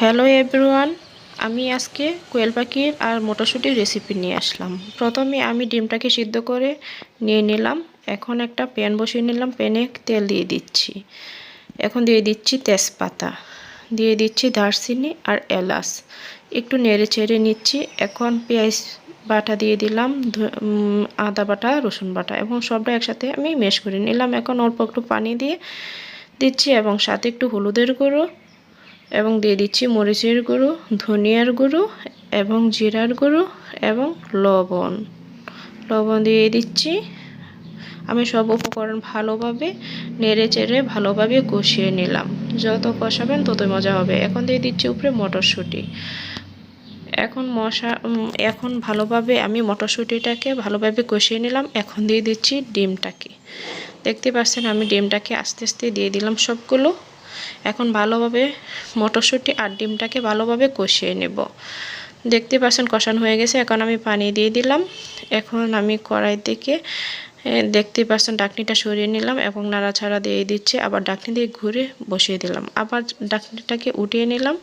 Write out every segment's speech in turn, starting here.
Hello everyone, আমি আজকে কোয়েল পাখির আর মটরশুঁটির রেসিপি নিয়ে আসলাম। প্রথমে আমি ডিমটাকে সিদ্ধ করে নিয়ে নিলাম। এখন একটা প্যান বসিয়ে নিলাম। প্যানে তেল দিয়ে দিচ্ছি। এখন দিয়ে দিচ্ছি তেজপাতা। দিয়ে দিচ্ছি দারচিনি আর এলাচ। একটু নেড়ে চেড়ে নিচ্ছি। এখন পেঁয়াজ বাটা দিয়ে দিলাম আদা বাটা, রসুন বাটা এবং সবটা একসাথে আমি মেশ করে নিলাম। এখন অল্প একটু পানি দিয়ে দিচ্ছি এবং সাথে একটু হলুদের গুঁড়ো এবং দিয়ে দিচ্ছি মরিচের গুঁড়ো, ধনিয়ার গুঁড়ো এবং জিরার গুঁড়ো এবং লবণ। লবণ দিয়ে দিচ্ছি। আমি সব উপকরণ ভালোভাবে নেড়ে চেড়ে ভালোভাবে কষিয়ে নিলাম। যত কষাবেন ততই মজা হবে। এখন দিয়ে দিচ্ছি উপরে মটরশুঁটি। এখন মশা এখন ভালোভাবে আমি মটরশুঁটিটাকে ভালোভাবে কষিয়ে নিলাম। এখন দিয়ে দিচ্ছি ডিমটাকে। দেখতে পাচ্ছেন আমি ডিমটাকে আস্তে আস্তে দিয়ে দিলাম সবগুলো। এখন ভালোভাবে মটরশুঁটি আর ডিমটাকে ভালোভাবে কষিয়ে নেব। দেখতে পাচ্ছেন কষানো হয়ে গেছে, এখন আমি পানি দিয়ে দিলাম। এখন আমি কড়াই থেকে দেখতে পাচ্ছেন ডাকনিটা সরিয়ে নিলাম এবং নাড়াছাড়া দিয়ে দিচ্ছে। আবার ডাকনি দিয়ে ঘুরে বসিয়ে দিলাম। আবার ডাকনিটাকে উঠিয়ে নিলাম।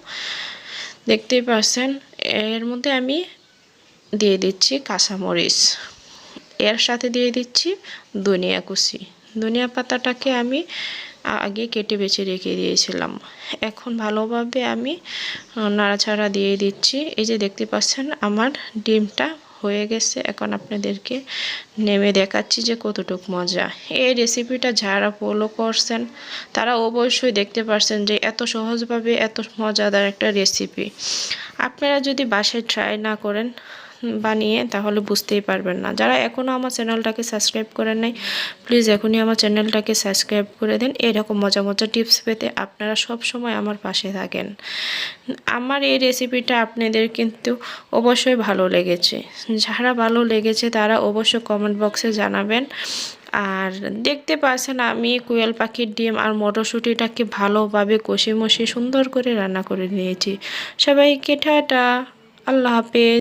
দেখতেই পাচ্ছেন এর মধ্যে আমি দিয়ে দিচ্ছি কাঁচামরিচ। এর সাথে দিয়ে দিচ্ছি ধনিয়া কুচি। ধনিয়া পাতাটাকে আমি আগে কেটে বেছে রেখে দিয়েছিলাম। এখন ভালোভাবে আমি নাড়াচাড়া দিয়ে দিচ্ছি। এই যে দেখতে পাচ্ছেন, আমার ডিমটা হয়ে গেছে। এখন আপনাদেরকে নেমে দেখাচ্ছি যে কতটুক মজা। এই রেসিপিটা যারা ফলো করছেন, তারা অবশ্যই দেখতে পারছেন যে এত সহজভাবে এত মজাদার একটা রেসিপি আপনারা যদি বাসায় ট্রাই না করেন বানিয়ে তাহলে বুঝতেই পারবেন না। যারা এখনও আমার চ্যানেলটাকে সাবস্ক্রাইব করেন নাই প্লিজ এখনই আমার চ্যানেলটাকে সাবস্ক্রাইব করে দেন। এরকম মজা মজা টিপস পেতে আপনারা সব সময় আমার পাশে থাকেন। আমার এই রেসিপিটা আপনাদের কিন্তু অবশ্যই ভালো লেগেছে। যারা ভালো লেগেছে তারা অবশ্যই কমেন্ট বক্সে জানাবেন। আর দেখতে পাচ্ছেন আমি কোয়েল পাখির ডিম আর মটরশুঁটিটাকে ভালোভাবে কষে মশে সুন্দর করে রান্না করে নিয়েছি। সবাইকে টাটা, আল্লাহ হাফেজ।